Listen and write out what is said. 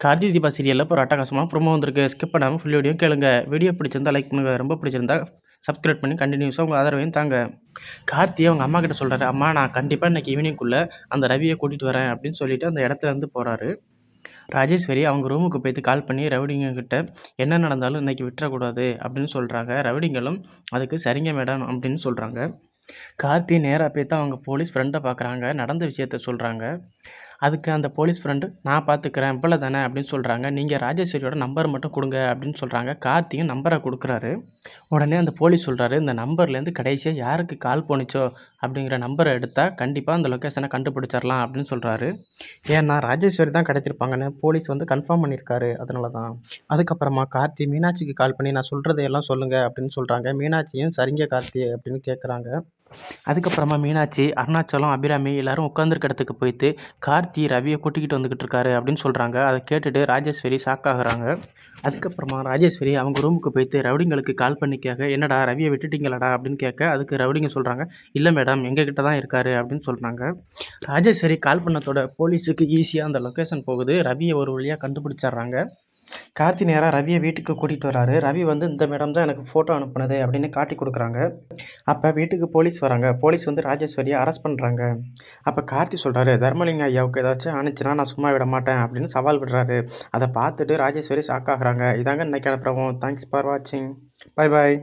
கார்த்தி தீபா சீரியலில் இப்போ ஒரு அட்டகாசமாக ப்ரோமோ வந்திருக்கு. ஸ்கிப் பண்ணாமல் ஃபுல் வீடியோ கேளுங்க. வீடியோ பிடிச்சிருந்தா லைக் பண்ணுங்கள் ரொம்ப பிடிச்சிருந்தா சப்ஸ்கிரைப் பண்ணி கண்டினியூஸாக உங்கள் ஆதரவையும் தாங்க. கார்த்தி அவங்க அம்மா கிட்ட சொல்கிறாரு அம்மா நான் கண்டிப்பாக இன்றைக்கி ஈவினிங்குள்ளே அந்த ரவியை கூட்டிகிட்டு வரேன் அப்படின்னு சொல்லிட்டு அந்த இடத்துல இருந்து போகிறாரு ராஜேஸ்வரி அவங்க ரூமுக்கு போய்த்து கால் பண்ணி ரவிடிங்கக்கிட்ட என்ன நடந்தாலும் இன்றைக்கி விட்டுறக்கூடாது அப்படின்னு சொல்கிறாங்க ரவுடிங்களும் அதுக்கு சரிங்க மேடம் அப்படின்னு சொல்கிறாங்க கார்த்தி நேராக போய் தான் அவங்க போலீஸ் ஃப்ரெண்டை பார்க்குறாங்க நடந்த விஷயத்த சொல்கிறாங்க அதுக்கு அந்த போலீஸ் ஃப்ரெண்டு நான் பார்த்துக்கிறேன் இவ்வளோ தானே அப்படின்னு சொல்கிறாங்க நீங்கள் ராஜேஸ்வரியோட நம்பர் மட்டும் கொடுங்க அப்படின்னு சொல்கிறாங்க கார்த்தியும் நம்பரை கொடுக்குறாரு. உடனே அந்த போலீஸ் சொல்கிறாரு இந்த நம்பர்லேருந்து கடைசியாக யாருக்கு கால் போணுச்சோ அப்படிங்கிற நம்பரை எடுத்தால் கண்டிப்பாக அந்த லொக்கேஷனை கண்டுபிடிச்சிடலாம் அப்படின்னு சொல்கிறாரு ஏன்னா ராஜேஸ்வரி தான் கிடைத்திருப்பாங்கன்னு போலீஸ் வந்து கன்ஃபார்ம் பண்ணியிருக்காரு. அதனால தான் அதுக்கப்புறமா கார்த்தி மீனாட்சிக்கு கால் பண்ணி நான் சொல்கிறதையெல்லாம் சொல்லுங்கள் அப்படின்னு சொல்கிறாங்க மீனாட்சியும் சரிங்க கார்த்தி அப்படின்னு கேட்குறாங்க அதுக்கப்புறமா மீனாட்சி அருணாச்சலம் அபிராமி எல்லாரும் உட்காந்துருக்க இடத்துக்கு போயிட்டு கார்த்தி ரவியை கூட்டிக்கிட்டு வந்துக்கிட்டு இருக்காரு அப்படின்னு சொல்கிறாங்க அதை கேட்டுட்டு ராஜேஸ்வரி ஷாக் ஆகுறாங்க. அதுக்கப்புறமா ராஜேஸ்வரி அவங்க ரூமுக்கு போயிட்டு ரவுடிங்களுக்கு கால் பண்ணி கேட்க என்னடா ரவியை விட்டுட்டீங்களாடா? அப்படின்னு கேட்க அதுக்கு ரவுடிங்க சொல்கிறாங்க இல்லை மேடம் எங்ககிட்ட தான் இருக்காரு அப்படின்னு சொல்கிறாங்க ராஜேஸ்வரி கால் பண்ணத்தோட போலீஸுக்கு ஈஸியாக அந்த லொக்கேஷன் போகுது. ரவியை ஒரு வழியாக கண்டுபிடிச்சிட்றாங்க. கார்த்தி நேராக ரவியை வீட்டுக்கு கூட்டிகிட்டு வராரு. ரவி வந்து இந்த மேடம் தான் எனக்கு ஃபோட்டோ அனுப்புனது அப்படின்னு காட்டி கொடுக்குறாங்க. அப்போ வீட்டுக்கு போலீஸ் வராங்க. போலீஸ் வந்து ராஜேஸ்வரியை அரெஸ்ட் பண்ணுறாங்க அப்போ கார்த்தி சொல்கிறாரு தர்மலிங்க ஐயாவுக்கு ஏதாச்சும் அனுச்சுன்னா நான் சும்மா விட மாட்டேன் அப்படின்னு சவால் விடுறாரு. அதை பார்த்துட்டு ராஜேஸ்வரி ஷாக் ஆகுறாங்க. இதாங்க இன்னைக்கு அனுப்புகிறோம் தேங்க்ஸ் ஃபார் வாட்சிங் பை பாய்